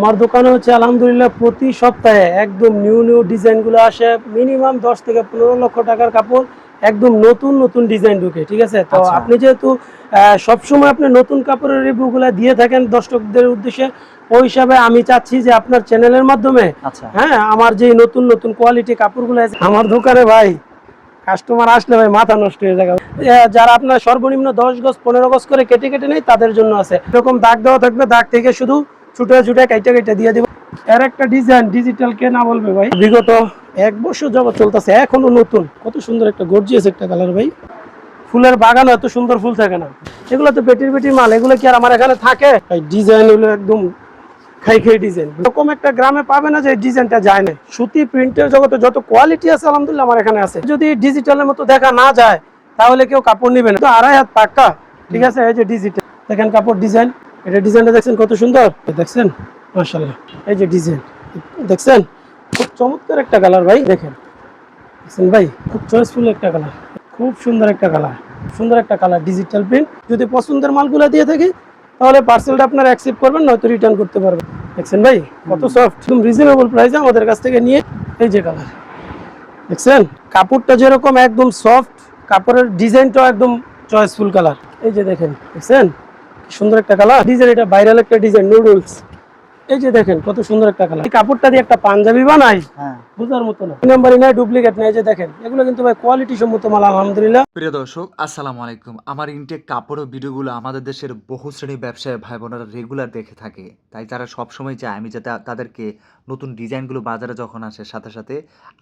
আমার দোকানে হচ্ছে আলহামদুলিল্লাহ প্রতি সপ্তাহে একদম নিউ নিউ ডিজাইনগুলো আসে মিনিমাম দশ থেকে পনেরো লক্ষ টাকার কাপড় একদম নতুন নতুন ডিজাইন ঢুকে ঠিক আছে? তো আচ্ছা। আপনি যেহেতু সবসময় আপনি নতুন কাপড়ের রিভিউগুলো দিয়ে থাকেন দর্শকদের উদ্দেশ্যে ওই হিসাবে আমি চাচ্ছি যে আপনার চ্যানেলের মাধ্যমে আচ্ছা। হ্যাঁ আমার যে নতুন নতুন কোয়ালিটি কাপড়গুলো আছে আমার দোকানে ভাই কাস্টমার আসলে ভাই মাথা নষ্ট হয়ে যাবে। যারা আপনার সর্বনিম্ন দশ গজ পনেরো গজ করে কেটে কেটে নেই তাদের জন্য আছে। এরকম দাগ দেওয়া থাকবে দাগ থেকে শুধু ছুটে ছুটে কেটে কেটে দিয়ে দিব। এর একটা ডিজাইন ডিজিটাল কে না বলবে ভাই। বিগত এক বছর যাবত চলতেছে এখনও নতুন। কত সুন্দর একটা গর্জিয়াস একটা কালার ভাই। ফুলের বাগানও এত সুন্দর ফুল থাকে না। এগুলো তো বেটির বেটির মাল এগুলো কি আর আমার এখানে থাকে? ডিজাইন হলো একদম খাই খাই ডিজাইন এরকম একটা গ্রামে পাবে না যে ডিজাইনটা যায় না। সুতি প্রিন্টের জগতে যত কোয়ালিটি আছে আলহামদুলিল্লাহ আমার এখানে আছে। যদি ডিজিটালের মতো দেখা না যায় তাহলে কেউ কাপড় নিবে না। তো আড়াই হাত পাক্কা ঠিক আছে? এই যে ডিজিটাল দেখেন কাপড় ডিজাইন এটা ডিজাইনটা দেখছেন কত সুন্দর? দেখছেন? মাশাল্লাহ এই যে ডিজাইন। দেখছেন? খুব চমৎকার একটা কালার ভাই, দেখেন। দেখছেন ভাই? খুব চয়েসফুল একটা কালার। খুব সুন্দর একটা কালার। সুন্দর একটা কালার ডিজিটাল প্রিন্ট যদি পছন্দের মালগুলো দিয়ে থাকি, তাহলে পার্সেলটা আপনারা অ্যাকসেপ্ট করবেন, নয়তো রিটার্ন করতে পারবেন। দেখছেন ভাই? কত সফট একদম রিজনেবল প্রাইসে আমাদের কাছ থেকে নিয়ে এই যে কালার। দেখছেন? কাপড়টা যেরকম একদম সফট কাপড়ের ডিজাইনটাও একদম চয়েসফুল কালার। এই যে দেখেন, দেখছেন? সুন্দর একটা কালার ডিজাইন এটা ভাইরাল একটা ডিজাইন নুডলস এই যে দেখেন কত সুন্দর একটা কালার এই কাপড়টা দিয়ে একটা পাঞ্জাবি বানাই। হ্যাঁ। বুঝার মতো না। নাম্বারই নাই ডুপ্লিকেট নাই যে দেখেন, এগুলো কিন্তু ভাই কোয়ালিটি সম্মত মাল, আলহামদুলিল্লাহ। প্রিয় দর্শক, আসসালামু আলাইকুম। আমার ইনটেক কাপড় ও ভিডিওগুলো আমাদের দেশের বহু শ্রেণি ব্যবসায়ী ভাই বোনেরা রেগুলার দেখে থাকে। তাই তারা সবসময় চায় আমি যাতে তাদেরকে নতুন ডিজাইনগুলো বাজারে যখন আসে, সাথে সাথে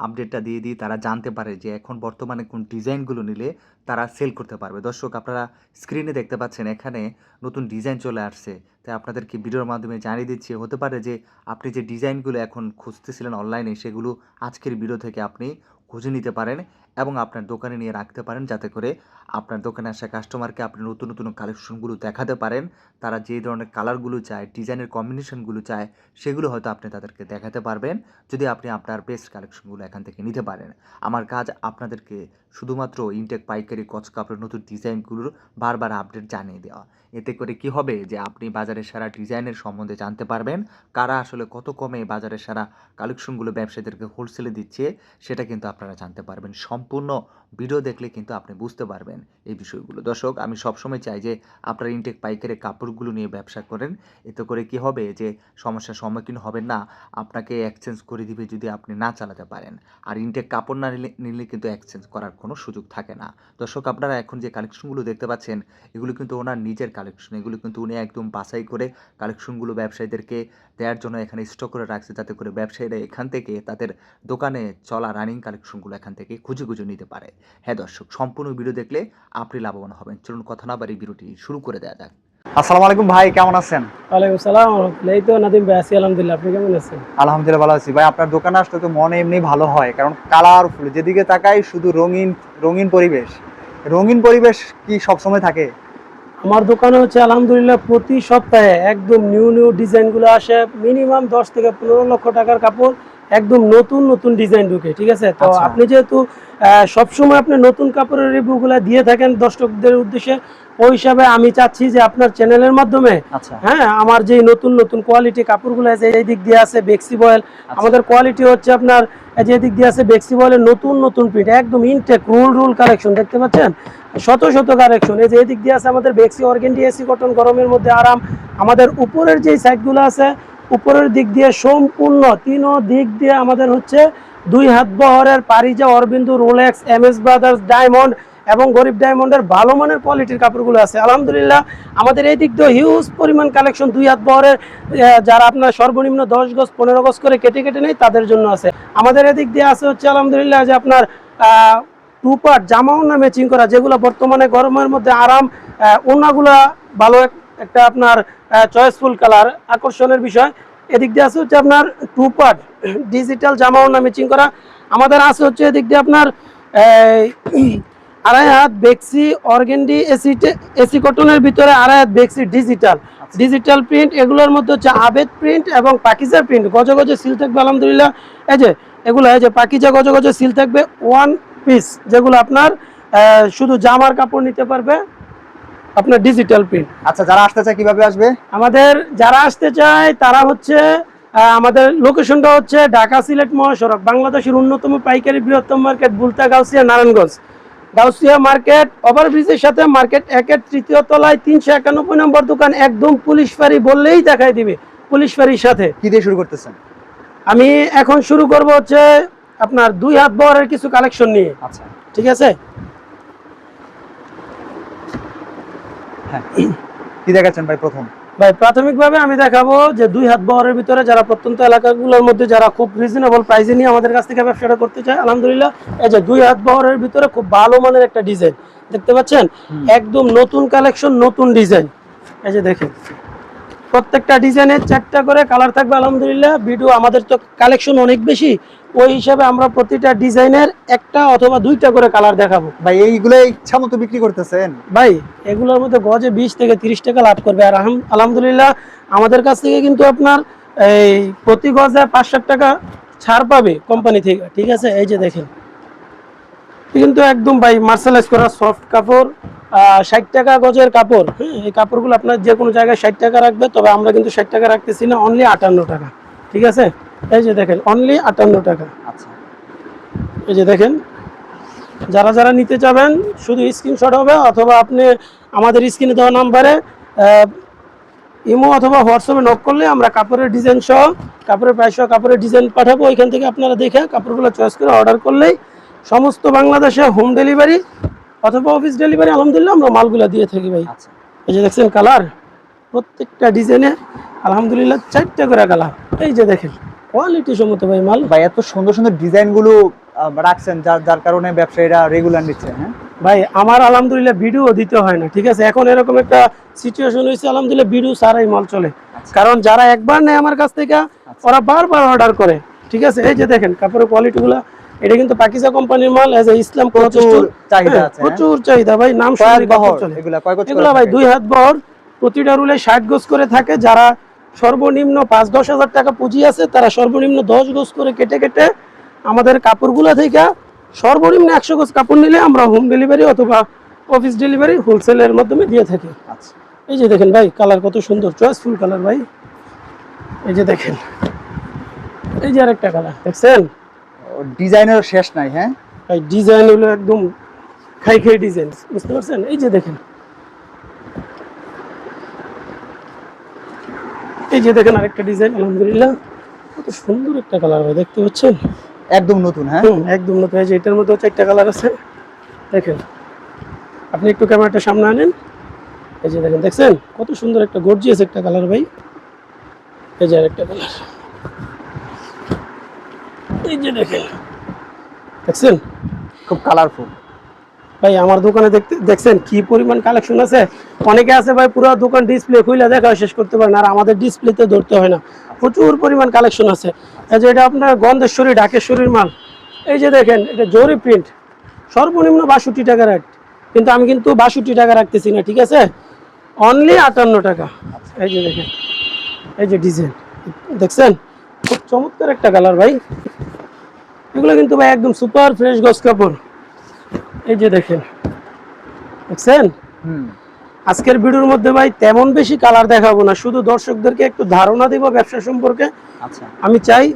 আপডেটটা দিয়ে দিই, তারা জানতে পারে যে এখন বর্তমানে কোন ডিজাইনগুলো নিলে তারা সেল করতে পারবে। দর্শক, আপনারা স্ক্রিনে দেখতে পাচ্ছেন, এখানে নতুন ডিজাইন চলে আসছে। তাই আপনাদেরকে ভিডিওর মাধ্যমে জানিয়ে দিচ্ছি, হতে পারে যে আপনি যে ডিজাইনগুলো এখন খুঁজতেছিলেন অনলাইনে সেগুলো আজকের ভিডিও থেকে আপনি খুঁজে নিতে পারেন এবং আপনার দোকানে নিয়ে রাখতে পারেন যাতে করে আপনার দোকানে আসা কাস্টমারকে আপনি নতুন নতুন কালেকশনগুলো দেখাতে পারেন। তারা যে ধরনের কালারগুলো চায় ডিজাইনের কম্বিনেশনগুলো চায়, সেগুলো হয়তো আপনি তাদেরকে দেখাতে পারবেন। যদি আপনি আপনার বেস্ট কালেকশনগুলো এখান থেকে নিতে পারেন। আমার কাজ আপনাদেরকে শুধুমাত্র ইনটেক পাইকারি কচ কাপড়ের নতুন ডিজাইনগুলোর বারবার আপডেট জানিয়ে দেওয়া। এতে করে কি হবে যে আপনি বাজারের সারা ডিজাইনের সম্বন্ধে জানতে পারবেন, কারা আসলে কত কমে বাজারের সারা কালেকশনগুলো ব্যবসায়ীদেরকে হোলসেলে দিচ্ছে, সেটা কিন্তু আপনারা জানতে পারবেন। সম্পূর্ণ ভিডিও দেখলে কিন্তু আপনি বুঝতে পারবেন এই বিষয়গুলো। দর্শক, আমি সবসময় চাই যে আপনারা ইনটেক পাইকারি কাপড়গুলো নিয়ে ব্যবসা করেন। এতে করে কি হবে যে সমস্যার সম্মুখীন হবেন না, আপনাকে এক্সচেঞ্জ করে দিবে যদি আপনি না চালাতে পারেন। আর ইনটেক কাপড় না নিলে নিলে কিন্তু এক্সচেঞ্জ করার কোনো সুযোগ থাকে না। দর্শক, আপনারা এখন যে কালেকশনগুলো দেখতে পাচ্ছেন, এগুলো কিন্তু ওনার নিজের কালেকশন এগুলো কিন্তু উনি একদম বাছাই করে কালেকশনগুলো ব্যবসায়ীদেরকে দেওয়ার জন্য এখানে স্টক করে রাখছে, যাতে করে ব্যবসায়ীরা এখান থেকে তাদের দোকানে চলা রানিং কালেকশনগুলো এখান থেকে খুঁজে খুঁজে নিতে পারে। হ্যাঁ দর্শক, সম্পূর্ণ ভিডিও দেখলে আপনি লাভবান হবেন। চলুন কথা না বাড়ি ভিডিওটি শুরু করে দেওয়া যাক। আসসালামু আলাইকুম ভাই কেমন আছেন? ওয়ালাইকুম সালাম এই তো নাদিম ভাই আছি আলহামদুলিল্লাহ। আপনি কেমন আছেন? আলহামদুলিল্লাহ ভালো আছি। ভাই আপনার দোকানে আসলে তো মনে এমনি ভালো হয় কারণ কালারফুল যেদিকে তাকাই শুধু রঙিন রঙিন পরিবেশ। রঙিন পরিবেশ কি সবসময় থাকে? আমার দোকানে হচ্ছে আলহামদুলিল্লাহ প্রতি সপ্তাহে একদম নিউ নিউ ডিজাইনগুলো আসে। মিনিমাম দশ থেকে পনেরো লক্ষ টাকার কাপড় একদম নতুন নতুন ডিজাইন ঢুকে ঠিক আছে? তো আচ্ছা। আপনি যেহেতু সবসময় আপনি নতুন কাপড়ের রিভিউগুলো দিয়ে থাকেন দর্শকদের উদ্দেশ্যে ওই হিসাবে আমি চাচ্ছি যে আপনার চ্যানেলের মাধ্যমে আচ্ছা। হ্যাঁ আমার যে নতুন নতুন কোয়ালিটি কাপড়গুলো আছে এই দিক দিয়ে আছে বেক্সি বয়েল আমাদের কোয়ালিটি হচ্ছে আপনার যে দিক দিয়ে আছে বেক্সি বয়েলের নতুন নতুন প্রিন্ট একদম ইনটেক রুল রুল কালেকশন দেখতে পাচ্ছেন? শত শত কালেকশন এই যে এদিক দিয়ে আছে আমাদের বেক্সি অর্গেন্ডি এসি কটন গরমের মধ্যে আরাম। আমাদের উপরের যে সাইডগুলো আছে উপরের দিক দিয়ে সম্পূর্ণ তিনও দিক দিয়ে আমাদের হচ্ছে দুই হাত বহরের পারিজা Arabindu Rolex M S brothers diamond এবং গরিব ডায়মন্ডের ভালো মানের কোয়ালিটির কাপড়গুলো আছে। আলহামদুলিল্লাহ, আমাদের এই দিক দিয়ে হিউজ পরিমাণ কালেকশন দুই হাত বহরের যারা আপনার সর্বনিম্ন দশ গজ, পনেরো গজ করে কেটে কেটে নেই তাদের জন্য আছে। আমাদের এদিক দিয়ে আছে হচ্ছে আলহামদুলিল্লাহ যে আপনার টু পার্ট জামাও না ম্যাচিং করা, যেগুলো বর্তমানে গরমের মধ্যে আরাম ওনাগুলা ভালো একটা আপনার চয়েসফুল কালার আকর্ষণের বিষয়। এদিক দিয়ে আছে হচ্ছে আপনার টু পার্ট ডিজিটাল জামাও না ম্যাচিং করা। আমাদের আছে হচ্ছে এদিক দিয়ে আপনার আড়াই হাত বেক্সি অর্গেন্ডি এসি এসি কটনের ভিতরে আড়াই হাত বেক্সি ডিজিটাল। ডিজিটাল প্রিন্ট এগুলোর মধ্যে হচ্ছে আবেদ প্রিন্ট এবং পাকিজা প্রিন্ট। গজে গজে সিল থাকবে আলহামদুলিল্লাহ। এই যে এগুলো এই যে পাকিজা গজে গজে সিল থাকবে ওয়ান পিস যেগুলো আপনার শুধু জামার কাপড় নিতে পারবে আপনার ডিজিটাল প্রিন্ট আচ্ছা যারা আসতে চায় কীভাবে আসবে? আমাদের যারা আসতে চায় তারা হচ্ছে আমাদের লোকেশনটা হচ্ছে ঢাকা সিলেট মহাসড়ক বাংলাদেশের অন্যতম পাইকারি বৃহত্তম মার্কেট বুলতা গাউসিয়া নারায়ণগঞ্জ। গাউসিয়া মার্কেট ওভারব্রিজের সাথে মার্কেট একের তৃতীয় তলায় তিনশো একানব্বই নম্বর দোকান একদম পুলিশ ফাঁড়ি বললেই দেখাই দিবে পুলিশ ফাঁড়ির সাথে। কি দিয়ে শুরু করতেছেন? আমি এখন শুরু করব হচ্ছে আপনার দুই হাত বহরের কিছু কালেকশন নিয়ে। আচ্ছা। ঠিক আছে? হ্যাঁ। কি দেখাচ্ছেন ভাই প্রথম? ভাই প্রাথমিকভাবে আমি দেখাবো যে দুই হাত বহরের ভিতরে যারা প্রত্যন্ত এলাকাগুলোর মধ্যে যারা খুব রিজনেবল প্রাইসে নিয়ে আমাদের কাছ থেকে ব্যবসাটা করতে চায় আলহামদুলিল্লাহ এই যে দুই হাত বহরের ভিতরে খুব ভালো মানের একটা ডিজাইন দেখতে পাচ্ছেন? একদম নতুন কালেকশন নতুন ডিজাইন এই যে দেখেন প্রত্যেকটা ডিজাইনের চারটা করে কালার থাকবে আলহামদুলিল্লাহ। ভিডিও আমাদের তো কালেকশন অনেক বেশি ওই হিসাবে আমরা প্রতিটা ডিজাইনের একটা অথবা দুইটা করে কালার দেখাবো। ভাই এইগুলো ইচ্ছা মতো বিক্রি করতেছেন? ভাই এগুলোর মধ্যে গজে বিশ থেকে তিরিশ টাকা লাভ করবে। আর আলহাম- আলহামদুলিল্লাহ আমাদের কাছ থেকে কিন্তু আপনার এই প্রতি গজে পাঁচ ষাট টাকা ছাড় পাবে কোম্পানি থেকে। ঠিক আছে? এই যে দেখেন। কিন্তু একদম ভাই মার্শালাইজ করা সফট কাপড় ষাট টাকা গজের কাপড়। হ্যাঁ এই কাপড়গুলো আপনার যে কোনো জায়গায় ষাট টাকা রাখবে তবে আমরা কিন্তু ষাট টাকা রাখতেছি না অনলি আটান্ন টাকা। ঠিক আছে? এই যে দেখেন অনলি আটান্ন টাকা। আচ্ছা। এই যে দেখেন যারা যারা নিতে চাবেন শুধু স্ক্রিনশট হবে অথবা আপনি আমাদের স্ক্রিনে দেওয়া নাম্বারে ইমো অথবা হোয়াটসঅ্যাপে নক করলে আমরা কাপড়ের ডিজাইন সহ কাপড়ের প্রাইস সহ কাপড়ের ডিজাইন পাঠাবো। ওইখান থেকে আপনারা দেখে কাপড়গুলো চয়েস করে অর্ডার করলেই সমস্ত বাংলাদেশে হোম ডেলিভারি অথবা অফিস ডেলিভারি আলহামদুলিল্লাহ আমরা মালগুলো দিয়ে থাকি ভাই। আচ্ছা। এই যে দেখছেন কালার প্রত্যেকটা ডিজাইনে আলহামদুলিল্লাহ চারটে করে কালার এই যে দেখেন। কোয়ালিটি সম্মত ভাই মাল। ভাই এত সুন্দর সুন্দর ডিজাইনগুলো রাখছেন যার যার কারণে ব্যবসায়ীরা রেগুলার নিচ্ছে হ্যাঁ? ভাই আমার আলহামদুলিল্লাহ ভিডিও দিতে হয় না ঠিক আছে? এখন এরকম একটা সিচুয়েশন হয়েছে আলহামদুলিল্লাহ ভিডিও সারাই মাল চলে। আচ্ছা। কারণ যারা একবার নেয় আমার কাছ থেকে ওরা বারবার অর্ডার করে ঠিক আছে? এই যে দেখেন কাপড়ের কোয়ালিটি গুলা এটা কিন্তু পাকিজা কোম্পানির মাল এজ এ ইসলাম প্রচুর চাহিদা আছে হ্যাঁ? প্রচুর চাহিদা ভাই নাম চলে। এগুলা ভাই দুই হাত বহর প্রতিটা রুলে ষাট গজ করে থাকে যারা সর্বনিম্ন পাঁচ দশ হাজার টাকা পুঁজি আছে তারা সর্বনিম্ন দশ গজ করে কেটে কেটে আমাদের কাপড়গুলো থেকে সর্বনিম্ন একশো গজ কাপড় নিলে আমরা হোম ডেলিভারি অথবা অফিস ডেলিভারি হোলসেলের মাধ্যমে দিয়ে থাকি। আচ্ছা। এই যে দেখেন ভাই কালার কত সুন্দর চয়েসফুল কালার ভাই। এই যে দেখেন এই যে আরেকটা কালার দেখছেন? ডিজাইনের শেষ নাই হ্যাঁ? ভাই ডিজাইন হলো একদম খাই খাই ডিজাইন বুঝতে পারছেন? এই যে দেখেন এই যে দেখেন আরেকটা ডিজাইন আলহামদুলিল্লাহ। কত সুন্দর একটা কালার ভাই দেখতে পাচ্ছেন? একদম নতুন হ্যাঁ? একদম নতুন। এই যে এটার মধ্যে চারটা কালার আছে। দেখেন আপনি একটু ক্যামেরাটা সামনে আনেন। এই যে দেখেন দেখছেন? কত সুন্দর একটা গর্জিয়াস একটা কালার ভাই। এই যে আরেকটা কালার। এই যে দেখেন দেখছেন? খুব কালারফুল ভাই, আমার দোকানে দেখতে দেখছেন কি পরিমাণ কালেকশন আছে? অনেকে আছে ভাই, পুরো দোকান ডিসপ্লে খুলে দেখা শেষ করতে পারেন আর আমাদের ডিসপ্লেতে ধরতে হয় না। প্রচুর পরিমাণ কালেকশন আছে। এই যে এটা আপনার গন্ধেশ্বরী, ঢাকেশ্বরীর মাল। এই যে দেখেন, এটা জরি প্রিন্ট সর্বনিম্ন বাষট্টি টাকা রেট কিন্তু আমি কিন্তু বাষট্টি টাকা রাখতেছি না, ঠিক আছে? অনলি আটান্ন টাকা। এই যে দেখেন, এই যে ডিজাইন দেখছেন? খুব চমৎকার একটা কালার ভাই। এগুলো কিন্তু ভাই একদম সুপার ফ্রেশ গস কাপড়। এই যে দেখেন দেখছেন? হুম। আজকের ভিডিওর মধ্যে ভাই তেমন বেশি কালার দেখাবো না শুধু দর্শকদেরকে একটু ধারণা দিব ব্যবসা সম্পর্কে। আচ্ছা। আমি চাই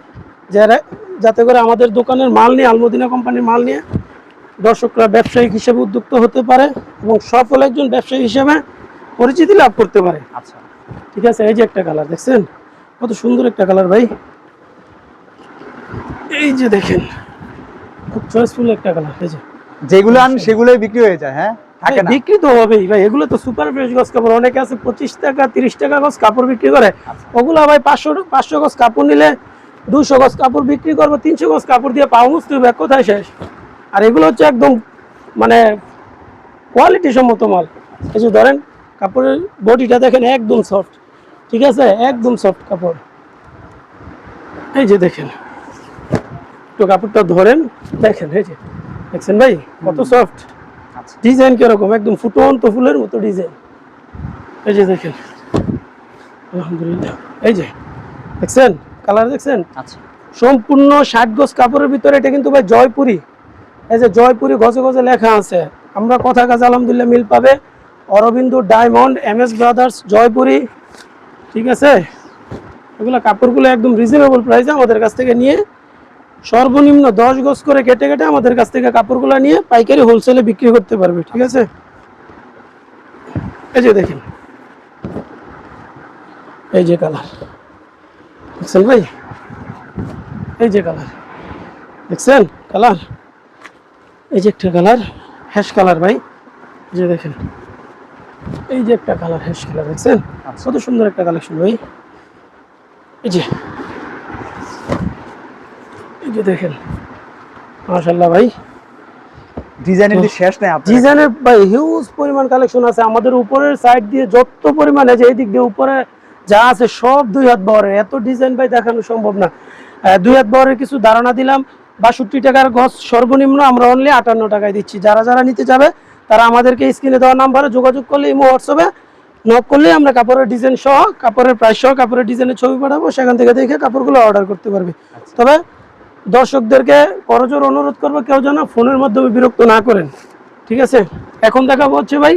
যারা যাতে করে আমাদের দোকানের মাল নিয়ে আলমদিনা কোম্পানির মাল নিয়ে দর্শকরা ব্যবসায়িক হিসেবে উদ্যুক্ত হতে পারে এবং সফল একজন ব্যবসায়ী হিসেবে পরিচিতি লাভ করতে পারে। আচ্ছা। ঠিক আছে এই যে একটা কালার দেখছেন? কত সুন্দর একটা কালার ভাই। এই যে দেখেন খুব চয়েসফুল একটা কালার এই যে। যেগুলো আন সেগুলোই বিক্রি হয়ে যায় হ্যাঁ? বিক্রি তো হবেই ভাই এগুলো তো সুপার ফ্রেশ গজ কাপড় অনেকে আছে পঁচিশ টাকা তিরিশ টাকা গজ কাপড় বিক্রি করে। আচ্ছা। ওগুলো ভাই পাঁচশো পাঁচশো গজ কাপড় নিলে দুশো গজ কাপড় বিক্রি করব তিনশো গজ কাপড় দিয়ে পাও মুছতে হবে কোথায় শেষ? আর এগুলো হচ্ছে একদম মানে কোয়ালিটি সম্মত মাল। যে ধরেন কাপড়ের বডিটা দেখেন একদম সফট ঠিক আছে? একদম সফট কাপড়। এই যে দেখেন একটু কাপড়টা ধরেন দেখেন এই যে। দেখছেন ভাই? কত সফট আচ্ছা। ডিজাইন কীরকম? একদম ফুটন্ত ফুলের মতো ডিজাইন এই যে দেখেন। আলহামদুলিল্লাহ। এই যে দেখছেন? কালার দেখছেন? আচ্ছা। সম্পূর্ণ ষাট গজ কাপড়ের ভিতরে এটা কিন্তু ভাই জয়পুরি। এই যে জয়পুরি গজে গজে লেখা আছে। আমরা কথা কাজে আলহামদুলিল্লাহ মিল পাবে। Arabindu diamond M S brothers Jaipuri. ঠিক আছে? এগুলো কাপড়গুলো একদম রিজনেবল প্রাইসে আমাদের কাছ থেকে নিয়ে সর্বনিম্ন দশ গজ করে কেটে কেটে আমাদের কাছ থেকে কাপড়গুলো নিয়ে পাইকারি হোলসেলে বিক্রি করতে পারবে ঠিক আছে? এই যে দেখেন এই যে কালার দেখছেন ভাই? এই যে কালার দেখছেন কালার এই যে একটা কালার হ্যাশ কালার ভাই যে দেখেন এই যে একটা কালার হ্যাশ কালার দেখছেন? আচ্ছা। কত সুন্দর একটা কালেকশন ভাই। এই যে এই যে দেখেন মাশাল্লাহ ভাই। ডিজাইনের শেষ নেই আপনার। ডিজাইনের ভাই হিউজ পরিমাণ কালেকশন আছে। আমাদের উপরের সাইড দিয়ে যত পরিমাণ আছে এই দিক দিয়ে উপরে যা আছে সব দুই হাত বহরের এত ডিজাইন ভাই দেখানো সম্ভব না। দুই হাত বহরের কিছু ধারণা দিলাম। বাষট্টি টাকার গছ সর্বনিম্ন আমরা অনলি আটান্ন টাকায় দিচ্ছি। যারা যারা নিতে যাবে তারা আমাদেরকে স্ক্রিনে দেওয়া নাম্বারে যোগাযোগ করলে ইমো হোয়াটসঅ্যাপে নক করলে আমরা কাপড়ের ডিজাইন সহ কাপড়ের প্রাইস সহ কাপড়ের ডিজাইনের ছবি পাঠাবো। সেখান থেকে দেখে কাপড়গুলো অর্ডার করতে পারবে। তবে দর্শকদেরকে করজোর অনুরোধ করব কেউ যেন ফোনের মাধ্যমে বিরক্ত না করেন। ঠিক আছে? এখন দেখাবো হচ্ছে ভাই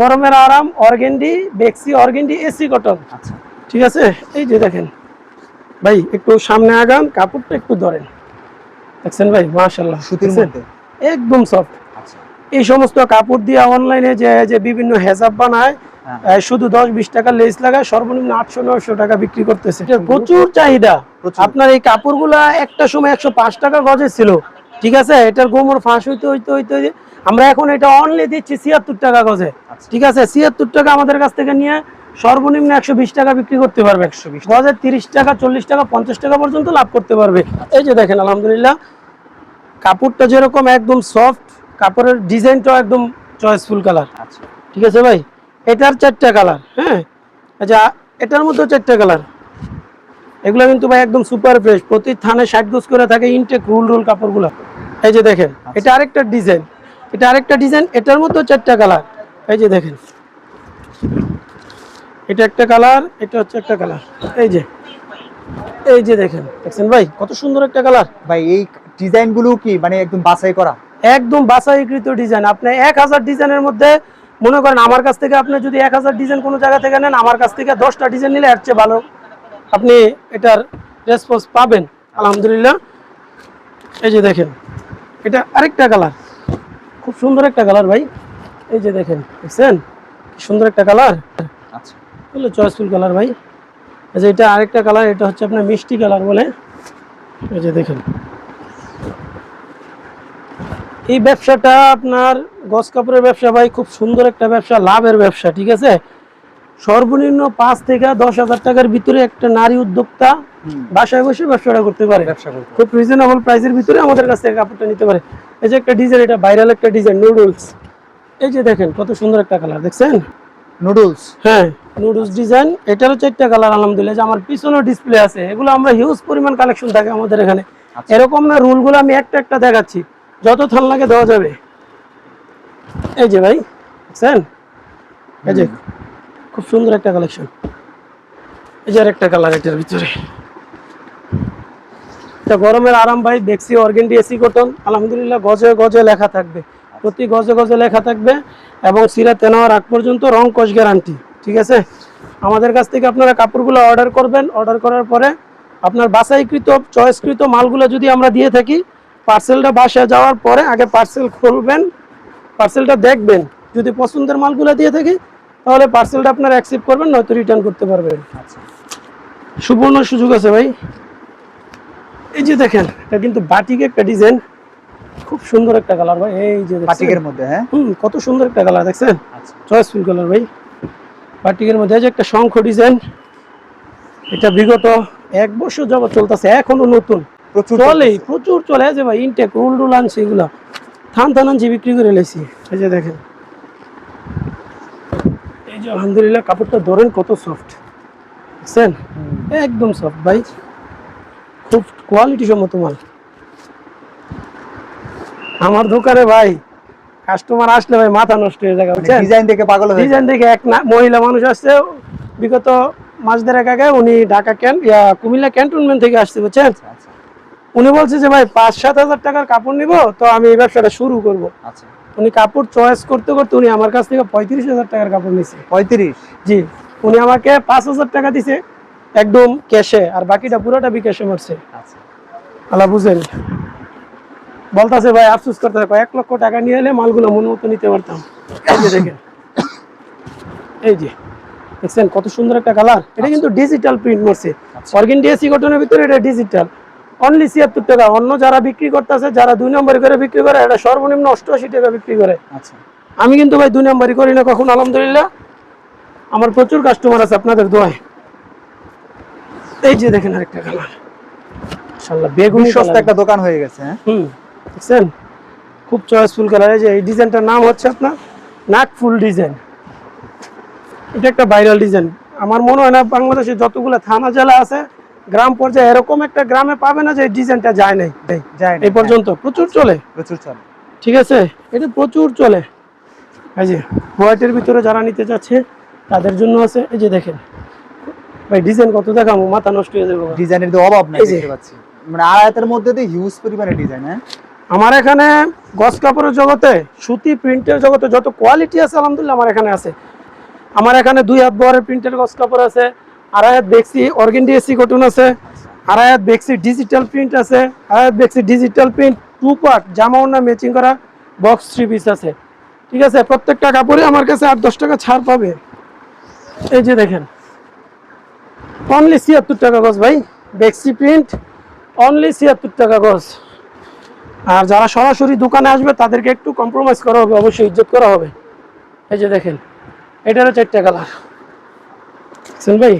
গরমের আরাম অর্গেন্ডি বেক্সি অর্গেন্ডি এসি কটন। আচ্ছা। ঠিক আছে? এই যে দেখেন ভাই একটু সামনে আগান কাপড়টা একটু ধরেন। দেখছেন ভাই? মাশাল্লাহ সুতির? মধ্যে? একদম সফট আচ্ছা। এই সমস্ত কাপড় দিয়ে অনলাইনে যে যে বিভিন্ন হেজাব বানায় শুধু দশ বিশ টাকা লেস লাগায় সর্বনিম্ন আটশো নয়শো টাকা বিক্রি করতেছে। প্রচুর চাহিদা। আপনার এই কাপড়গুলা একটা সময় একশো পাঁচ টাকা গজে ছিল। ঠিক আছে? এটার গোমর ফাঁস হইতে হইতে হইতে হইতে আমরা এখন এটা অনলি দিচ্ছি ছিয়াত্তর টাকা গজে। আচ্ছা। ঠিক আছে? ছিয়াত্তর টাকা আমাদের কাছ থেকে নিয়ে সর্বনিম্ন একশো বিশ টাকা বিক্রি করতে পারবে। 120 গজে তিরিশ টাকা চল্লিশ টাকা পঞ্চাশ টাকা পর্যন্ত লাভ করতে পারবে। এই যে দেখেন আলহামদুলিল্লাহ কাপড়টা যেরকম একদম সফট কাপড়ের ডিজাইনটাও একদম চয়েসফুল কালার আচ্ছা। ঠিক আছে ভাই? এটার চারটা কালার হ্যাঁ? আচ্ছা এটার মধ্যে চারটা কালার। এগুলো কিন্তু ভাই একদম সুপার ফ্রেশ প্রতি থানে ষাট গোজ করে থাকে ইনটেক রুল রুল কাপড়গুলো। এই যে দেখেন এটা আরেকটা ডিজাইন এটা আরেকটা ডিজাইন এটার মধ্যেও চারটা কালার। এই যে দেখেন। এটা একটা কালার এটা হচ্ছে একটা কালার। এই যে এই যে দেখেন। দেখছেন ভাই কত সুন্দর একটা কালার। ভাই এই ডিজাইনগুলো কি মানে একদম বাছাই করা? একদম বাছাইকৃত ডিজাইন আপনি এক হাজার ডিজাইনের মধ্যে মনে করেন আমার কাছ থেকে আপনি যদি এক হাজার ডিজাইন কোনো জায়গা থেকে নেন আমার কাছ থেকে দশটা ডিজাইন নিলে এর চেয়ে ভালো। আপনি এটার রেসপন্স পাবেন আলহামদুলিল্লাহ। এই যে দেখেন এটা আরেকটা কালার খুব সুন্দর একটা কালার ভাই। এই যে দেখেন দেখছেন? সুন্দর একটা কালার আচ্ছা। চয়েসফুল কালার ভাই। এই যে এটা আরেকটা কালার এটা হচ্ছে আপনার মিষ্টি কালার বলে। এই যে দেখেন। এই ব্যবসাটা আপনার গস কাপড়ের ব্যবসা ভাই খুব সুন্দর একটা ব্যবসা লাভের ব্যবসা ঠিক আছে? সর্বনিম্ন পাঁচ থেকে দশ হাজার টাকার ভিতরে একটা নারী উদ্যোক্তা বাসায় বসে ব্যবসাটা করতে পারে। খুব রিজনেবল প্রাইসের ভিতরে আমাদের কাছ থেকে কাপড়টা নিতে পারে। এই যে একটা ডিজাইন এটা ভাইরাল একটা ডিজাইন নুডলস এই যে দেখেন কত সুন্দর একটা কালার দেখছেন? নুডলস হ্যাঁ নুডলস ডিজাইন এটারও চারটা কালার আলহামদুলিল্লাহ। যে আমার পিছনেও ডিসপ্লে আছে। এগুলো আমরা হিউজ পরিমাণ কালেকশন থাকে আমাদের এখানে। আচ্ছা। এরকম না রুলগুলো আমি একটা একটা দেখাচ্ছি। যত থান লাগে দেওয়া যাবে। এই যে ভাই, দেখছেন? এই যে, খুব সুন্দর একটা কালেকশন এই যে একটা কালার এটার ভিতরে। গরমের আরাম ভাই বেক্সি অর্গেন্ডি এসি কটন আলহামদুলিল্লাহ, গজে গজে লেখা থাকবে। প্রতি গজে গজে লেখা থাকবে এবং সিরা তেনাওয়ার আগ পর্যন্ত রং কস গ্যারান্টি ঠিক আছে? আমাদের কাছ থেকে আপনারা কাপড়গুলো অর্ডার করবেন। অর্ডার করার পরে আপনার বাসাইকৃত চয়েসকৃত মালগুলো যদি আমরা দিয়ে থাকি পার্সেলটা বাসায় যাওয়ার পরে আগে পার্সেল খুলবেন পার্সেলটা দেখবেন। যদি পছন্দের মালগুলো দিয়ে থাকি তাহলে পার্সেলটা আপনার অ্যাকসেপ্ট করবেন নয়তো রিটার্ন করতে পারবেন। আচ্ছা। সুবর্ণ সুযোগ আছে ভাই। এই যে দেখেন এটা কিন্তু বাটিক একটা ডিজাইন খুব সুন্দর একটা কালার ভাই এই যে বাটিকের মধ্যে হ্যাঁ? হুম কত সুন্দর একটা কালার দেখছেন? আচ্ছা। চয়েসফুল কালার ভাই। বাটিকের মধ্যে যে একটা শঙ্খ ডিজাইন এটা বিগত এক বছর যাবত চলতেছে এখনও নতুন। প্রচুর চলে প্রচুর চলে। যে ভাই ইনটেক রুল রুল আনছি এগুলা। থান থান আনছি বিক্রি করে লেছি এই যে দেখেন। এই যে আলহামদুলিল্লাহ কাপড়টা ধরেন কত সফট হুম। একদম সফট ভাই খুব কোয়ালিটি সম্মত মাল। আমার দোকানে ভাই কাস্টমার আসলে ভাই মাথা নষ্ট হয়ে যায় বুঝছেন? ডিজাইন দেখে পাগল হয়ে ডিজাইন দেখে এক মহিলা মানুষ আসছে বিগত মাস দেড়েক আগে উনি ঢাকা ক্যান্ট কুমিল্লা ক্যান্টনমেন্ট থেকে আসছে বুঝছেন? আচ্ছা আচ্ছা। উনি বলছে যে ভাই পাঁচ সাত হাজার টাকার কাপড় নিব তো আমি এই ব্যবসাটা শুরু করব। আচ্ছা। উনি কাপড় চয়েস করতে করতে উনি আমার কাছ থেকে পঁয়ত্রিশ হাজার টাকার কাপড় নিছে। পঁয়ত্রিশ? জি। উনি আমাকে পাঁচ হাজার টাকা দিছে একদম ক্যাশে আর বাকিটা পুরোটা বিকাশে মারছে। আচ্ছা। আল্লাহ বুঝেন। বলতাছে ভাই আফসোস করতে কয় এক লক্ষ টাকা নিয়ে এলে মালগুলো মন মতো নিতে পারতাম। এই যে দেখেন। এই যে দেখছেন কত সুন্দর একটা কালার? এটা কিন্তু ডিজিটাল প্রিন্ট করছে অর্গেন ডিএসি গঠনের ভিতরে এটা ডিজিটাল অনলি ছিয়াত্তর টাকা। অন্য যারা বিক্রি করতেছে যারা দুই নম্বর করে বিক্রি করে এটা সর্বনিম্ন অষ্টআশি টাকা বিক্রি করে। আচ্ছা। আমি কিন্তু ভাই দুই নম্বরই করি না কখন আলহামদুলিল্লাহ। আমার প্রচুর কাস্টমার আছে আপনাদের দোয়ায়। এই যে দেখেন আরেকটা কালার। বেগুনি একটা দোকান হয়ে গেছে হ্যাঁ? হুম। দেখছেন? খুব চয়েসফুল কালার এই যে এই ডিজাইনটার নাম হচ্ছে আপনার নাকফুল ডিজাইন। এটা একটা ভাইরাল ডিজাইন। আমার মনে হয় না বাংলাদেশে যতগুলো থানা জেলা আছে গ্রাম পর্যায়ে এরকম একটা গ্রামে পাবে না যে ডিজাইনটা যায় নাই। যায় এই পর্যন্ত প্রচুর চলে। প্রচুর চলে। ঠিক আছে? এটা প্রচুর চলে। এই যে হোয়াইটের ভিতরে যারা নিতে যাচ্ছে তাদের জন্য আছে। এই যে দেখেন। ভাই ডিজাইন কত দেখাবো? মাথা নষ্ট হয়ে যাবে। ডিজাইনের তো অভাব নাই দেখতে পাচ্ছি। মানে আড়াইতের মধ্যে তো হিউজ পরিমাণে ডিজাইন হ্যাঁ? আমার এখানে গস কাপড়ের জগতে সুতি প্রিন্টের জগতে যত কোয়ালিটি আছে আলহামদুলিল্লাহ আমার এখানে আছে। আমার এখানে দুই হাত বহরের প্রিন্টের গস কাপড় আছে। আড়াই হাত বেক্সি, অর্গেন ডিএসি কটন আছে, আড়াই বেক্সি ডিজিটাল প্রিন্ট আছে, আড়াই বেক্সি ডিজিটাল প্রিন্ট টু পার্ট জামা ওনা ম্যাচিং করা বক্স থ্রি পিস আছে। ঠিক আছে, প্রত্যেকটা কাপড়ে আমার কাছে আট দশ টাকা ছাড় পাবে। এই যে দেখেন অনলি ছিয়াত্তর টাকা গজ ভাই, বেক্সি প্রিন্ট অনলি ছিয়াত্তর টাকা গজ। আর যারা সরাসরি দোকানে আসবে, তাদেরকে একটু কম্প্রোমাইজ করা হবে, অবশ্যই ইজ্জত করা হবে। এই যে দেখেন, এটারও চারটা কালার ভাই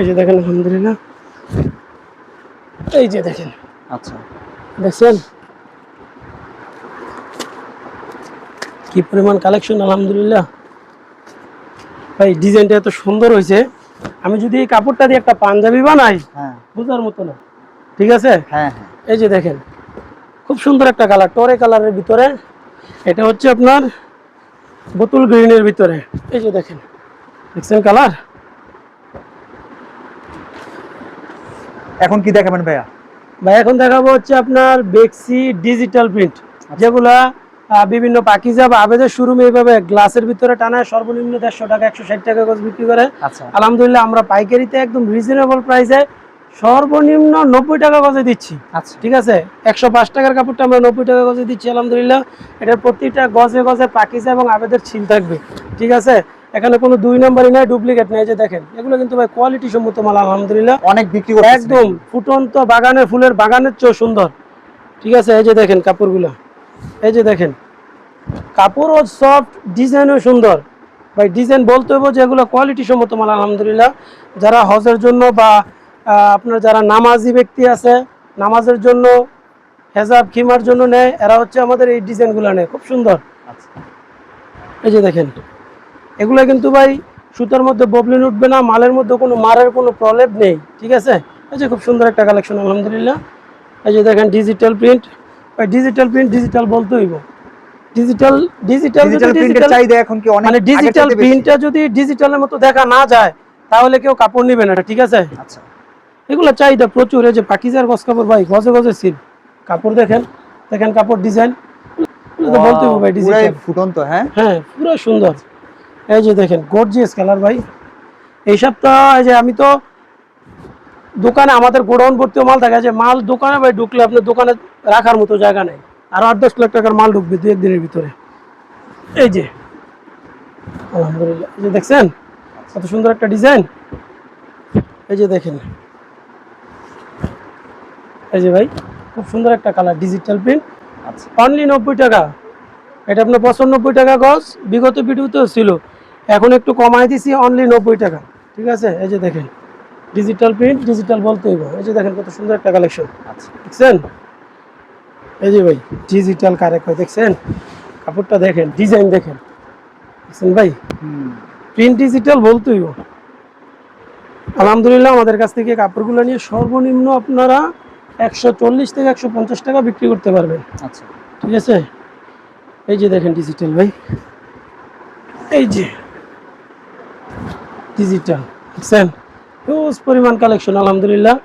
এই যে দেখেন আলহামদুলিল্লাহ। এই যে দেখেন। আচ্ছা। দেখছেন? কি পরিমাণ কালেকশন আলহামদুলিল্লাহ। ভাই ডিজাইনটা এত সুন্দর হয়েছে। আমি যদি এই কাপড়টা দিয়ে একটা পাঞ্জাবি বানাই হ্যাঁ। বুঝার মতো না। ঠিক আছে? হ্যাঁ হ্যাঁ। এই যে দেখেন খুব সুন্দর একটা কালার টরে কালারের ভিতরে। এটা হচ্ছে আপনার বোতল গ্রিনের ভিতরে। এই যে দেখেন। দেখছেন কালার এখন কি দেখাবেন ভাইয়া? ভাই এখন দেখাবো হচ্ছে আপনার বেক্সি ডিজিটাল প্রিন্ট যেগুলা বিভিন্ন পাকিজা বা আবেদের শোরুমে এইভাবে গ্লাসের ভিতরে টানায় সর্বনিম্ন দেড়শো টাকা একশো ষাট টাকা গজ বিক্রি করে। আচ্ছা। আলহামদুলিল্লাহ আমরা পাইকারিতে একদম রিজনেবল প্রাইসে সর্বনিম্ন নব্বই টাকা গজে দিচ্ছি। আচ্ছা। ঠিক আছে? একশো পাঁচ টাকার কাপড়টা আমরা নব্বই টাকা গজে দিচ্ছি আলহামদুলিল্লাহ। এটার প্রতিটা গজে গজে পাকিজা এবং আবেদের ছিল থাকবে। ঠিক আছে? এখানে কোনো দুই নাম্বারই নাই ডুপ্লিকেট নাই যে দেখেন। এগুলো কিন্তু ভাই কোয়ালিটি সম্মত মাল আলহামদুলিল্লাহ। অনেক বিক্রি একদম ফুটন্ত বাগানের ফুলের বাগানের চেয়েও সুন্দর। ঠিক আছে এই যে দেখেন কাপড়গুলো। এই যে দেখেন কাপড়ও সফট ডিজাইনও সুন্দর। ভাই ডিজাইন বলতে হবে যে এগুলো কোয়ালিটি সম্মত মাল আলহামদুলিল্লাহ। যারা হজের জন্য বা আপনার যারা নামাজি ব্যক্তি আছে নামাজের জন্য হেজাব খিমার জন্য নেয় এরা হচ্ছে আমাদের এই ডিজাইনগুলো নেয়। খুব সুন্দর। আচ্ছা। এই যে দেখেন এগুলো কিন্তু ভাই সুতার মধ্যে ববলিন উঠবে না মালের মধ্যে কোনো মারের কোনো প্রলেপ নেই ঠিক আছে? এই যে খুব সুন্দর একটা কালেকশন আলহামদুলিল্লাহ। এই যে দেখেন digital print digital print digital বলতে হইব। ডিজিটাল ডিজিটাল ডিজিটাল প্রিন্টের চাহিদা এখন কি অনেক মানে ডিজিটাল প্রিন্টটা যদি ডিজিটালের মতো দেখা না যায় তাহলে কেউ কাপড় নিবে না ঠিক আছে? আচ্ছা। এগুলো চাহিদা প্রচুর এই যে পাকিজার গজ কাপড় ভাই গজে গজে সিল। কাপড় দেখেন দেখেন কাপড় ডিজাইন বলতে হবে ভাই ডিজিটাল ফুটন্ত হ্যাঁ? হ্যাঁ পুরো সুন্দর। এই যে দেখেন গর্জিয়াস কালার ভাই। এই সপ্তাহ এই যে আমি তো দোকানে আমাদের গোডাউন ভর্তি মাল থাকে যে মাল দোকানে ভাই ঢুকলে আপনার দোকানে রাখার মতো জায়গা নেই। আর আট দশ লাখ টাকার মাল ঢুকবে দু একদিনের ভিতরে। এই যে আলহামদুলিল্লাহ। এই যে দেখছেন কত সুন্দর একটা ডিজাইন এই যে দেখেন এই যে ভাই খুব সুন্দর একটা কালার ডিজিটাল প্রিন্ট আচ্ছা। অনলি নব্বই টাকা। এটা আপনার পঁচানব্বই টাকা গজ। বিগত ভিডিওতেও ছিল। এখন একটু কমাই দিছি অনলি নব্বই টাকা। ঠিক আছে? এই যে দেখেন ডিজিটাল প্রিন্ট ডিজিটাল বলতেই এই যে দেখেন কত সুন্দর একটা কালেকশন আচ্ছা। দেখছেন? এই যে ভাই ডিজিটাল কারেক্ট হয় দেখছেন? কাপড়টা দেখেন ডিজাইন দেখেন। দেখছেন ভাই? প্রিন্ট ডিজিটাল বলতে হইব। আলহামদুলিল্লাহ আমাদের কাছ থেকে কাপড়গুলো নিয়ে সর্বনিম্ন আপনারা একশো চল্লিশ থেকে একশো পঞ্চাশ টাকা বিক্রি করতে পারবেন। আচ্ছা। ঠিক আছে? এই যে দেখেন ডিজিটাল ভাই। এই যে। ডিজিটাল দেখছেন হিউজ পরিমাণ কালেকশন আলহামদুলিল্লাহ।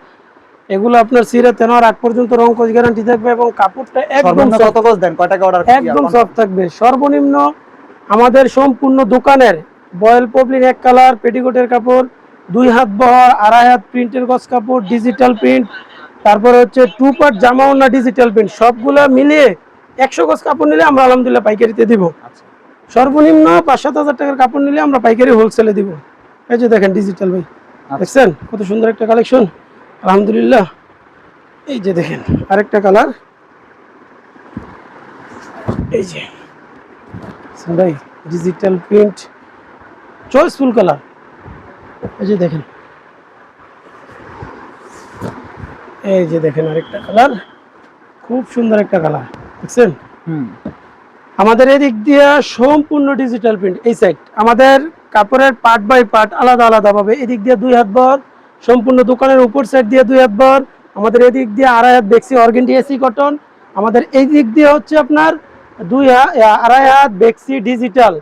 এগুলো আপনার সিরে তেনার আগ পর্যন্ত রং কোচ গ্যারান্টি থাকবে এবং কাপড়টা একদম কত গজ দেন? কয় টাকা অর্ডার একদম সফট থাকবে। সর্বনিম্ন আমাদের সম্পূর্ণ দোকানের বয়েল পবলিন এক কালার পেটিকোটের কাপড় দুই হাত বহর আড়াই হাত প্রিন্টের গজ কাপড় ডিজিটাল প্রিন্ট তারপরে হচ্ছে টু পার্ট জামা না ডিজিটাল প্রিন্ট সবগুলো মিলিয়ে একশো গজ কাপড় নিলে আমরা আলহামদুলিল্লাহ পাইকারিতে দিব। আচ্ছা। সর্বনিম্ন পাঁচ সাত হাজার টাকার কাপড় নিলে আমরা পাইকারি হোলসেলে দিব। এই যে দেখেন ডিজিটাল ভাই। দেখছেন? কত সুন্দর একটা কালেকশন আলহামদুলিল্লাহ। এই যে দেখেন আরেকটা কালার এই যে। ভাই ডিজিটাল প্রিন্ট চয়েসফুল কালার এই যে দেখেন। এই যে দেখেন আরেকটা কালার খুব সুন্দর একটা কালার দেখছেন? হুম। আমাদের এদিক দিয়ে সম্পূর্ণ ডিজিটাল প্রিন্ট এই সাইড আমাদের কাপড়ের পার্ট বাই পার্ট আলাদা আলাদা পাবে। এদিক দিয়ে দুই হাত বর সম্পূর্ণ দোকানের উপর সাইড দিয়ে দুই হাত বর আমাদের এদিক দিয়ে আড়াই হাত বেক্সি অর্গেন্ডি এসি কটন আমাদের এই দিক দিয়ে হচ্ছে আপনার দুই আড়াই হাত বেক্সি ডিজিটাল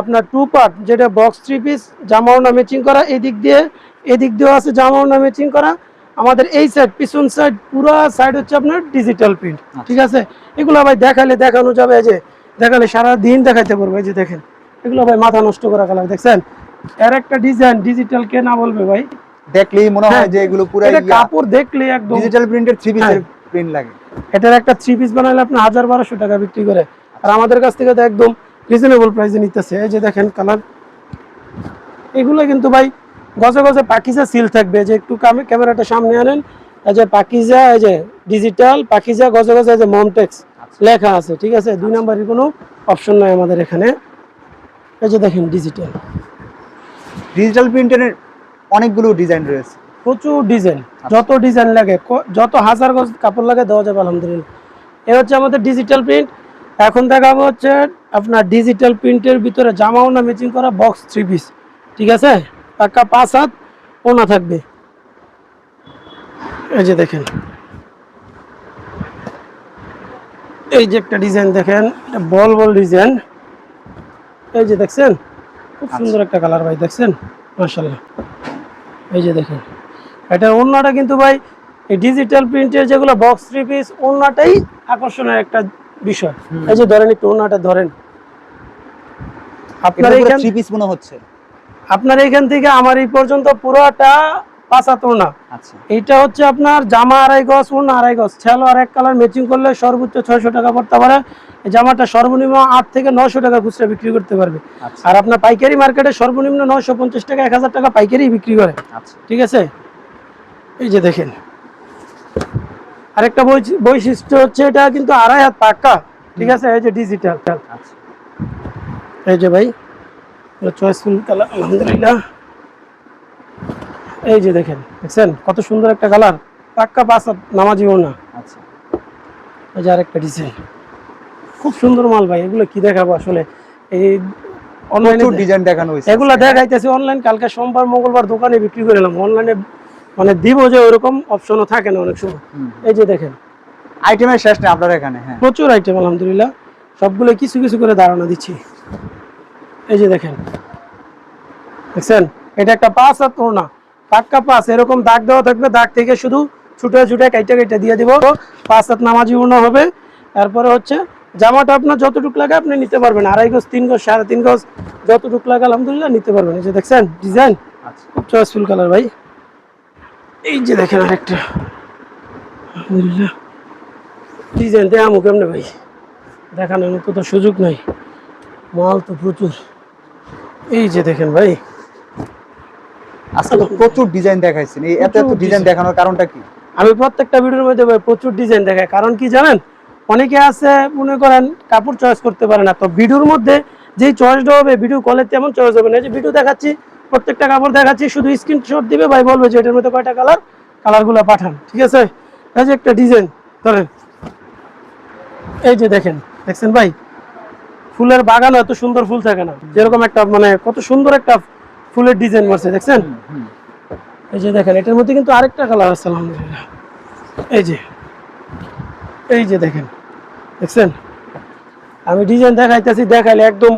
আপনার টু পার্ট যেটা বক্স থ্রি পিস জামা ওনা ম্যাচিং করা। এই দিক দিয়ে এদিক দিয়েও আছে জামা ওনা ম্যাচিং করা। আমাদের এই সাইড পিছন সাইড পুরো সাইড হচ্ছে আপনার ডিজিটাল প্রিন্ট ঠিক আছে? এগুলো ভাই দেখালে দেখানো যাবে এই যে দেখালে সারা দিন দেখাইতে পারব এই যে দেখেন। এগুলো ভাই মাথা নষ্ট করা কালার দেখছেন? এর একটা ডিজাইন ডিজিটাল কে না বলবে ভাই? দেখলেই মনে হয় হ্যাঁ, যে এগুলো পুরো এটা কাপড় দেখলে একদম ডিজিটাল প্রিন্টের থ্রি পিসের। প্রিন্ট লাগে। এটার একটা থ্রি পিস বানালে আপনি হাজার বারোশো টাকা বিক্রি করে। আর আমাদের কাছ থেকে তো একদম রিজনেবল প্রাইসে নিতেছে। এই যে দেখেন কালার। এগুলো কিন্তু ভাই গজে গজে পাকিজা সিল থাকবে। যে একটু কামে ক্যামেরাটা সামনে আনেন। এই যে পাকিজা এই যে ডিজিটাল পাকিজা গজে গজে এই যে মমটেক্স লেখা আছে ঠিক আছে? দুই নাম্বারের কোনো অপশন নাই আমাদের এখানে। এই যে দেখেন ডিজিটাল ডিজিটাল প্রিন্টের অনেকগুলো ডিজাইন রয়েছে। প্রচুর ডিজাইন যত ডিজাইন লাগে যত হাজার গজ কাপড় লাগে দেওয়া যাবে আলহামদুলিল্লাহ। এ হচ্ছে আমাদের ডিজিটাল প্রিন্ট এখন দেখাবো হচ্ছে আপনার ডিজিটাল প্রিন্টের ভিতরে জামা ওনা ম্যাচিং করা বক্স থ্রি পিস ঠিক আছে? পাক্কা পাঁচ হাত ওনা থাকবে। এই যে দেখেন। এই যে একটা ডিজাইন দেখেন এটা বল বল ডিজাইন এই যে দেখছেন? খুব সুন্দর একটা কালার ভাই দেখছেন? মার্শাল্লাহ এই যে দেখেন। এটা ওড়নাটা কিন্তু ভাই এই ডিজিটাল প্রিন্টের যেগুলো বক্স থ্রি পিস ওড়নাটাই আকর্ষণের একটা বিষয়। এই যে ধরেন একটু ওড়নাটা ধরেন। আপনার এইখান থ্রি পিস মনে হচ্ছে। আপনার এইখান থেকে আমার এই পর্যন্ত পুরোটা পাঁচাত ওড়না আচ্ছা। এইটা হচ্ছে আপনার জামা আড়াই গজ ওড়না আড়াই গজ। ছেলো আর এক কালার ম্যাচিং করলে সর্বোচ্চ ছয়শো টাকা পড়তে পারে। এই জামাটা সর্বনিম্ন আট থেকে নশো টাকা খুচরা বিক্রি করতে পারবে। আচ্ছা। আর আপনার পাইকারি মার্কেটে সর্বনিম্ন নশো পঞ্চাশ টাকা এক হাজার টাকা পাইকারি বিক্রি করে। আচ্ছা। ঠিক আছে? এই যে দেখেন। আরেকটা বৈশি- বৈশিষ্ট্য হচ্ছে এটা কিন্তু আড়াই হাত পাক্কা। ঠিক আছে? এই যে ডিজিটাল এই যে ভাই চয়েসফুল কালার আলহামদুলিল্লাহ। এই যে দেখেন দেখছেন? কত সুন্দর একটা কালার। পাক্কা পাঁচ নামাজিও না আচ্ছা। এই যে আরেকটা ডিজাইন খুব সুন্দর মাল ভাই এগুলো কি দেখাবো আসলে? এই অনলাইনে ডিজাইন দেখানো হয়েছে এগুলা দেখাইতেছি অনলাইন কালকে সোমবার মঙ্গলবার দোকানে বিক্রি করে এলাম অনলাইনে মানে দিব যে ওরকম অপশনও থাকে না অনেক সময়। এই যে দেখেন। আইটেমের শেষ নেই আপনার এখানে হ্যাঁ। প্রচুর আইটেম আলহামদুলিল্লাহ। সবগুলো কিছু কিছু করে ধারণা দিচ্ছি। এই যে দেখেন। দেখছেন? এটা একটা পাঁচ আর না পাক্কা পাঁচ এরকম দাগ দেওয়া থাকবে দাগ থেকে শুধু ছুটে ছুটে কাইটা কাইটা দিয়ে দিব। পাঁচ হাত নামাজি উন্ন হবে। তারপরে হচ্ছে জামাটা আপনার যতটুকু লাগে আপনি নিতে পারবেন। আড়াই গজ তিন গজ সাড়ে তিন গজ যতটুকু লাগে আলহামদুলিল্লাহ নিতে পারবেন। এই যে দেখছেন ডিজাইন আচ্ছা। খুব চয়েসফুল কালার ভাই। এই যে দেখেন আরেকটা। আলহামদুলিল্লাহ। ডিজাইন দেখামো কেমনে ভাই? দেখানোর মতো তো সুযোগ নাই। মাল তো প্রচুর। এই যে দেখেন ভাই আজকে তো প্রচুর ডিজাইন দেখাইছেন। এই এত এত ডিজাইন দেখানোর কারণটা কি? আমি প্রত্যেকটা ভিডিওর মধ্যে প্রচুর ডিজাইন দেখাই। কারণ কি জানেন? অনেকে আছে মনে করেন কাপড় চয়েস করতে পারে না। তো ভিডিওর মধ্যে যেই চয়েসটা হবে ভিডিও কলে তেমন চয়েস হবে না। যে ভিডিও দেখাচ্ছি প্রত্যেকটা কাপড় দেখাচ্ছি শুধু স্ক্রিনশট দিবে ভাই বলবে যে এটার মধ্যে কয়টা কালার কালারগুলো পাঠান। ঠিক আছে? এই যে একটা ডিজাইন ধরেন। এই যে দেখেন দেখছেন ভাই? ফুলের বাগান এত সুন্দর ফুল থাকে না। যেরকম একটা মানে কত সুন্দর একটা ফুলের ডিজাইন মারছে দেখছেন? এই যে দেখেন এটার মধ্যে কিন্তু আরেকটা কালার আছে আলহামদুলিল্লাহ। এই যে এই যে দেখেন দেখছেন? আমি ডিজাইন দেখাইতেছি দেখাইলে একদম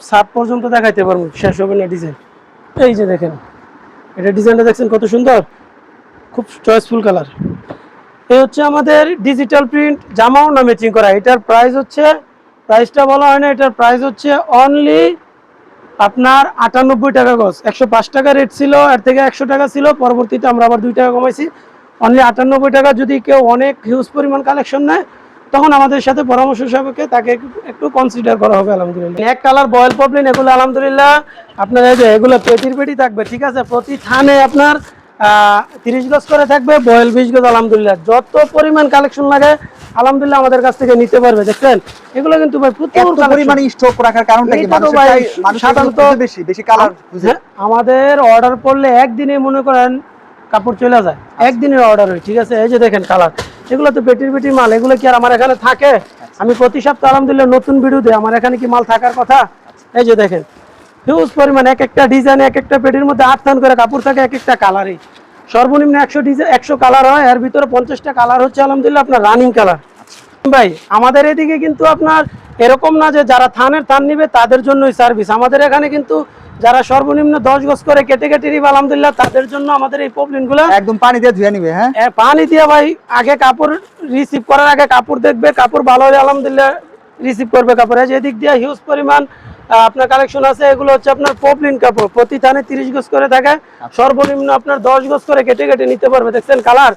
সাত পর্যন্ত দেখাইতে পারব শেষ হবে না ডিজাইন এই যে দেখেন এটা ডিজাইনটা দেখছেন কত সুন্দর? খুব চয়েসফুল কালার এই হচ্ছে আমাদের ডিজিটাল প্রিন্ট জামাও না ম্যাচিং করা এটার প্রাইস হচ্ছে প্রাইসটা বলা হয় না এটার প্রাইস হচ্ছে অনলি আপনার আটানব্বই টাকা গজ। একশো পাঁচ টাকা রেট ছিল, এর থেকে একশো টাকা ছিল, পরবর্তীতে আমরা আবার দুই টাকা কমাইছি। অনলি আটানব্বই টাকা যদি কেউ অনেক হিউজ পরিমাণ কালেকশন নেয়, তখন আমাদের সাথে পরামর্শ সাপেক্ষে তাকে একটু- কনসিডার করা হবে, আলহামদুলিল্লাহ। এক কালার বয়েল পপলিন এগুলো আলহামদুলিল্লাহ আপনার এই যে এগুলো পেটির পেটি থাকবে, ঠিক আছে? প্রতি থানে আপনার তিরিশ গজ করে থাকবে বয়েল বিশ গজ আলহামদুলিল্লাহ। যত পরিমাণ কালেকশন লাগে আলহামদুলিল্লাহ আমাদের কাছ থেকে নিতে পারবে দেখছেন? এগুলো কিন্তু ভাই প্রচুর পরিমাণে স্টক রাখার কারণটা কি? এইটা তো মানুষের ভাই চাই- মানুষের সাধারণত- বেশি বেশি কালার হ্যাঁ, আমাদের অর্ডার করলে একদিনে মনে করেন কাপড় চলে যায়। একদিনের অর্ডার হয় ঠিক আছে? এই যে দেখেন কালার এগুলো তো পেটির পেটির মাল এগুলো কি আর আমার এখানে থাকে? আমি প্রতি সপ্তাহে আলহামদুলিল্লাহ নতুন ভিডিও দিই আমার এখানে কি মাল থাকার কথা? এই যে দেখেন হিউজ পরিমাণ এক একটা ডিজাইন এক একটা পেটির মধ্যে আট থান করে কাপড় থাকে এক একটা কালারই সর্বনিম্ন একশো ডিজাইন একশো কালার হয় এর ভিতরে পঞ্চাশটা কালার হচ্ছে আলহামদুলিল্লাহ আপনার রানিং কালার ভাই আমাদের এদিকে কিন্তু আপনার এরকম না যে যারা থানের থান নিবে তাদের জন্যই সার্ভিস আমাদের এখানে কিন্তু যারা সর্বনিম্ন দশ গজ করে কেটে কেটে নিবে আলহামদুলিল্লাহ তাদের জন্য আমাদের এই প্রবলেমগুলা একদম পানি দিয়ে ধুয়ে নিবে হ্যাঁ? পানি দিয়ে ভাই আগে কাপড় রিসিভ করার আগে কাপড় দেখবে কাপড় ভালো হলে আলহামদুলিল্লাহ রিসিভ করবে কাপড়। এই যে এদিক দিয়ে হিউজ পরিমাণ আপনার কালেকশন আছে এগুলো হচ্ছে আপনার পপলিন কাপড়। প্রতি থানে তিরিশ গজ করে থাকে। সর্বনিম্ন আপনার দশ গজ করে কেটে কেটে নিতে পারবে। দেখছেন কালার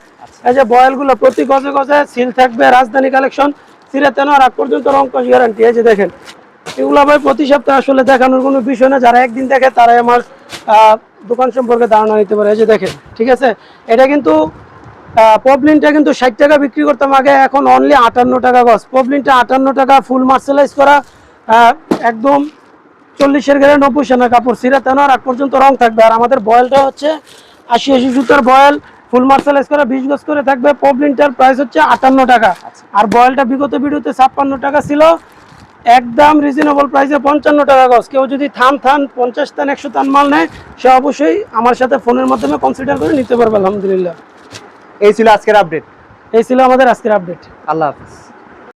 এই যে বয়েলগুলো প্রতি গজে গজে সিল থাকবে রাজধানী কালেকশন সিরে তেন আগ পর্যন্ত রঙ্কশ গ্যারান্টি এই যে দেখেন এগুলো ভাই প্রতি সপ্তাহে আসলে দেখানোর কোনো বিষয় না। যারা একদিন দেখে তারাই আমার দোকান সম্পর্কে ধারণা নিতে পারে। এই যে দেখেন ঠিক আছে? এটা কিন্তু পবলিনটা কিন্তু ষাট টাকা বিক্রি করতাম আগে। এখন অনলি আটান্ন টাকা গজ। পবলিনটা আটান্ন টাকা ফুল মার্সেলাইজ করা একদম চল্লিশের গেলে নব্বই সেনা কাপড় সিরা তেনার আগ পর্যন্ত রং থাকবে। আর আমাদের বয়েলটা হচ্ছে আশি আশি সুতোর বয়েল ফুল মার্সেলাইজ করা বিশ গজ করে থাকবে। পবলিনটার প্রাইস হচ্ছে আটান্ন টাকা। আর বয়েলটা বিগত ভিডিওতে ছাপ্পান্ন টাকা ছিল। একদম রিজনেবল প্রাইসে পঞ্চান্ন টাকা গজ। কেউ যদি থান থান পঞ্চাশ থান একশো থান মাল নেয় সে অবশ্যই আমার সাথে ফোনের মাধ্যমে কনসিডার করে নিতে পারবে আলহামদুলিল্লাহ। এই ছিল আজকের আপডেট এই ছিল আমাদের আজকের আপডেট আল্লাহ হাফিজ।